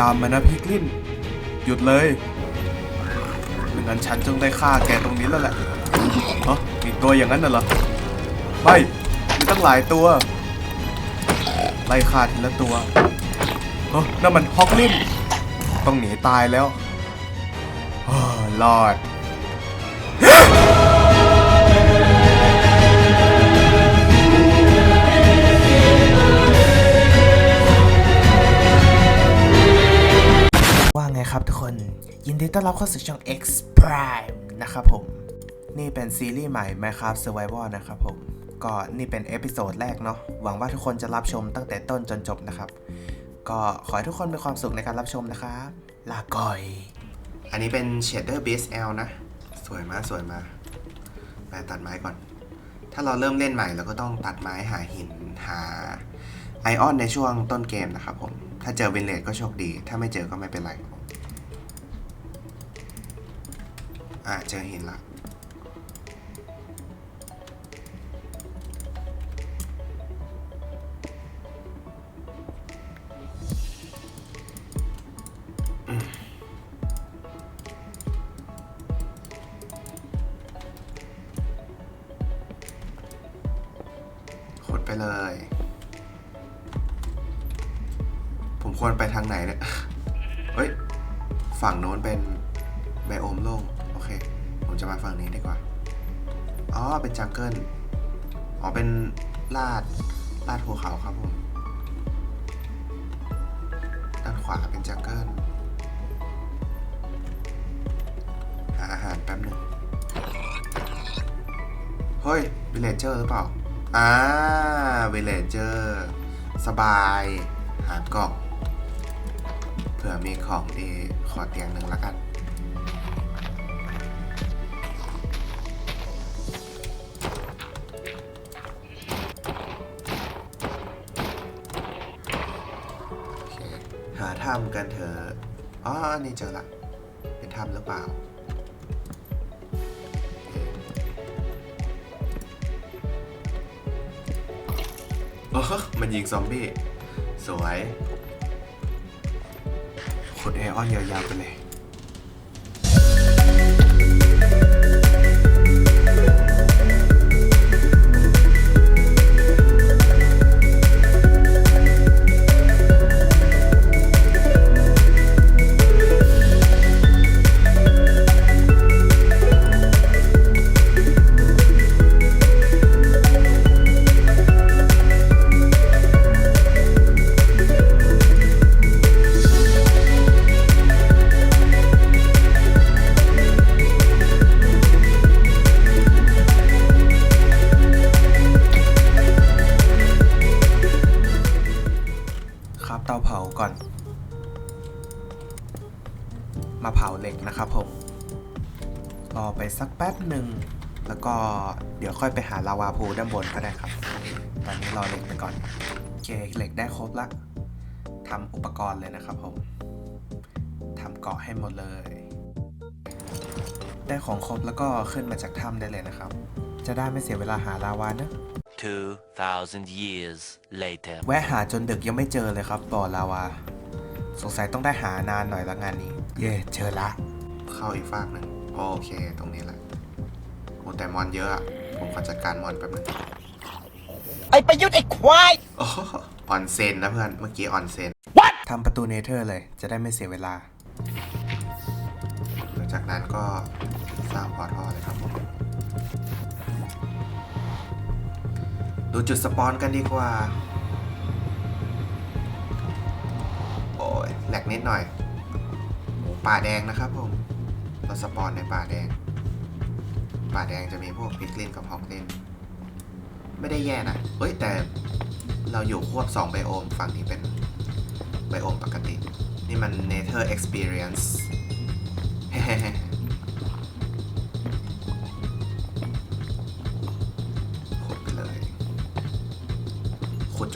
ตามมานะพิกลิน หยุดเลยไม่งั้นฉันจึงได้ฆ่าแกตรงนี้แล้วแหละเฮ้มีตัวอย่างนั้นน่ะเหรอ ไม่มีตั้งหลายตัว ไล่ฆ่าทีละตัวเฮ้นั่นมันฮอกลิน ต้องหนีตายแล้วอรอด ไงครับทุกคน ยินดีต้อนรับเข้าสู่ช่อง X Prime นะครับผม นี่เป็นซีรีส์ใหม่ Minecraft Survival นะครับผม ก็นี่เป็นเอพิโซดแรกเนาะ หวังว่าทุกคนจะรับชมตั้งแต่ต้นจนจบนะครับ ก็ขอให้ทุกคนมีความสุขในการรับชมนะครับ ลาก่อย อันนี้เป็น Shader Base L นะ สวยมากสวยมากไปตัดไม้ก่อน ถ้าเราเริ่มเล่นใหม่เราก็ต้องตัดไม้หาหินหาไอออนในช่วงต้นเกมนะครับผม ถ้าเจอวินเลดก็โชคดี ถ้าไม่เจอก็ไม่เป็นไร อ่าเจอหินละขดไปเลย ผมควรไปทางไหนเนี่ย เฮ้ย ฝั่งโน้นเป็นไบโอมโล่ง จะมาฝั่งนี้ดีกว่า อ๋อ เป็นจังเกิล อ๋อ เป็นลาด ลาดภูเขาครับผม ด้านขวาเป็นจังเกิล หาอาหารแป๊บหนึ่ง เฮ้ยวิลเลจเจอร์หรือเปล่า อ่าวิลเลจเจอร์ สบาย หากล่อง เผื่อมีของดี ขอเตียงหนึ่งแล้วกัน ถ้ำกันเถอะอ๋อ นี่เจอละ เป็นถ้ำหรือเปล่า โอ้มันยิงซอมบี้ สวยขุดไอออนยาวๆไปเลย ตาเผาก่อน มาเผาเหล็กนะครับผม รอไปสักแป๊บหนึ่ง แล้วก็เดี๋ยวค่อยไปหาลาวาพูด้านบนก็ได้ครับ ตอนนี้รอเหล็กไปก่อน โอเคเหล็กได้ครบละทำอุปกรณ์เลยนะครับผมทำเกาะให้หมดเลย ได้ของครบแล้วก็ขึ้นมาจากถ้ำได้เลยนะครับ จะได้ไม่เสียเวลาหาลาวานะ 2,000 years later. แวะหาจนดึกยังไม่เจอเลยครับบ่อลาวา สงสัยต้องได้หานานหน่อยละงานนี้ เย่เจอละ เข้าอีกฟากหนึ่งโอเค ตรงนี้แหละโอ้แต่มอนเยอะอะผมขอจัดการมอนแป๊บนึงไอประยุทธ์ไอควายโอ้โหออนเซนนะเพื่อนเมื่อกี้ออนเซนทำประตูเนเธอร์เลย จะได้ไม่เสียเวลา หลังจากนั้นก็สร้างพอร์ทัลเลยครับผม ดูจุดสปอนกันดีกว่า โอ้ยแหลกนิดหน่อยป่าแดงนะครับผมเราสปอนในป่าแดง ป่าแดงจะมีพวกพิกลินกับฮอกลินไม่ได้แย่นะ เฮ้ย แต่เราอยู่ควบ 2 ไบโอม ฝั่งนี้เป็นไบโอมปกติ นี่มัน Nether Experience เฮ้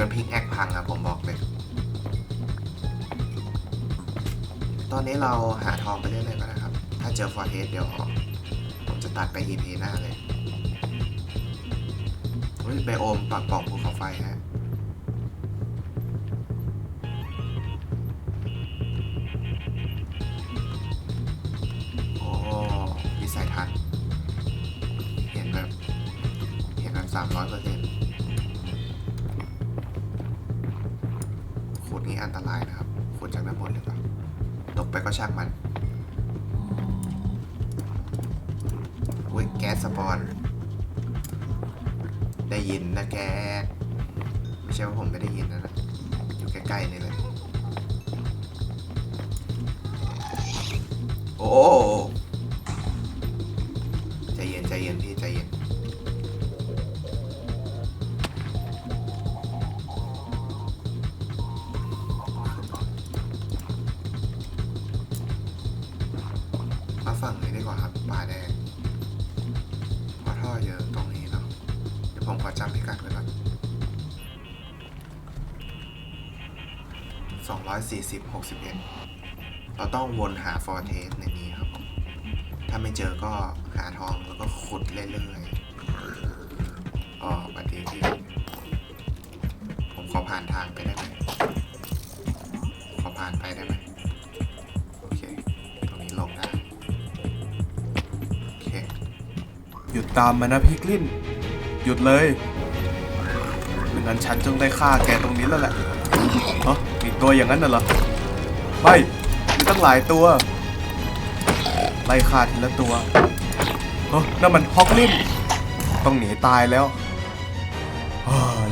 นพิงแอคพังครับผมบอกเลย ตอนนี้เราหาทองไปเรื่อยๆก็นะครับ ถ้าเจอฟอร์เทสเดี๋ยวผมจะตัดไปอี EP หน้าเลยไปโอมปักป่องภูเขาไฟฮะสายทันเห็นแบบ เห็นแบบสามร้อยเปอร์เซ็นต์ ช่างมันอุ้ยแก๊สสปอน ได้ยินนะแกไม่ใช่ว่าผมไม่ได้ยินนะนะอยู่ใกล้ๆนี่เลยโอ้ใจเย็นใจเย็นพี่ใจเย็น ดีกว่าครับป่าแดงเพราะท่อเยอะตรงนี้เนาะเดี๋ยวผมขอจำพิกัดไว้ก่อนสองร้อยสี่สิบหกสิบเอ็ดเราต้องวนหาฟอร์เทสในนี้ครับผม ถ้าไม่เจอก็หาทองแล้วก็ขุดเรื่อยๆอ๋อบัดดีพี่ผมขอผ่านทางไปได้ไหม หยุดตามมานะพี่กลิ้นหยุดเลยไม่งั้นฉันจงได้ฆ่าแกตรงนี้แล้วแหละเฮ้ยมีตัวอย่างนั้นน่ะเหรอไม่มีตั้งหลายตัว ไล่ฆ่าทีละตัวเฮ้ยนั่นมันฮอกลิน ต้องหนีตายแล้ว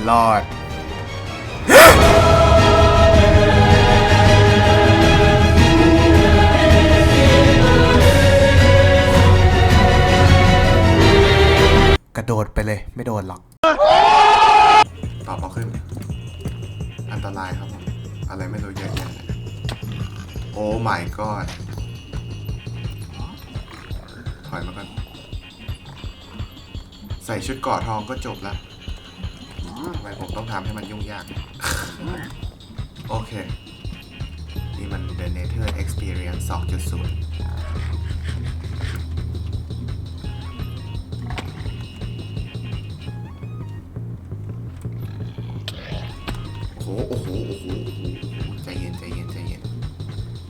รอด กระโดดไปเลย ไม่โดนหรอกตอบมาขึ้น อันตรายครับผม อะไรไม่รู้เยอะแยะเลยโอ้ my god ถอยมากันใส่ชุดเกราะทองก็จบแล้วทำไมผมต้องทำให้มันยุ่งยาก โอเค นี่มัน The Nether Experience 2.0 โอ้โหโอ้โหโอ้โหใจเย็นใจเย็นใจเย็น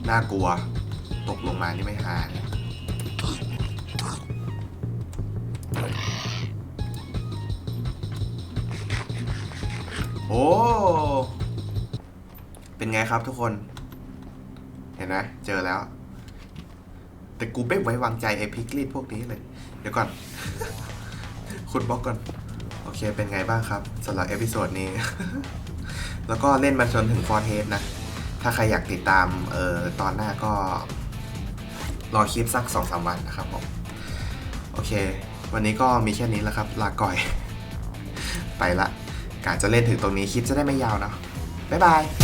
น่ากลัว ตกลงมานี่ไม่หาเนี่ยโอ้ เป็นไงครับทุกคน เห็นไหมเจอแล้ว แต่กูไม่ไว้วางใจไอ้พิกลิดพวกนี้เลย เดี๋ยวก่อนขุดบล็อกก่อน โอเคเป็นไงบ้างครับสำหรับเอพิโซดนี้ แล้วก็เล่นมาจนถึงฟอร์เทสนะ ถ้าใครอยากติดตามเอ่อตอนหน้าก็ รอคลิปสักสองสามวันนะครับผม โอเค วันนี้ก็มีแค่นี้แล้วครับ ลาก่อย ไปละ กาจะเล่นถึงตรงนี้คลิปจะได้ไม่ยาวเนาะบ๊ายบาย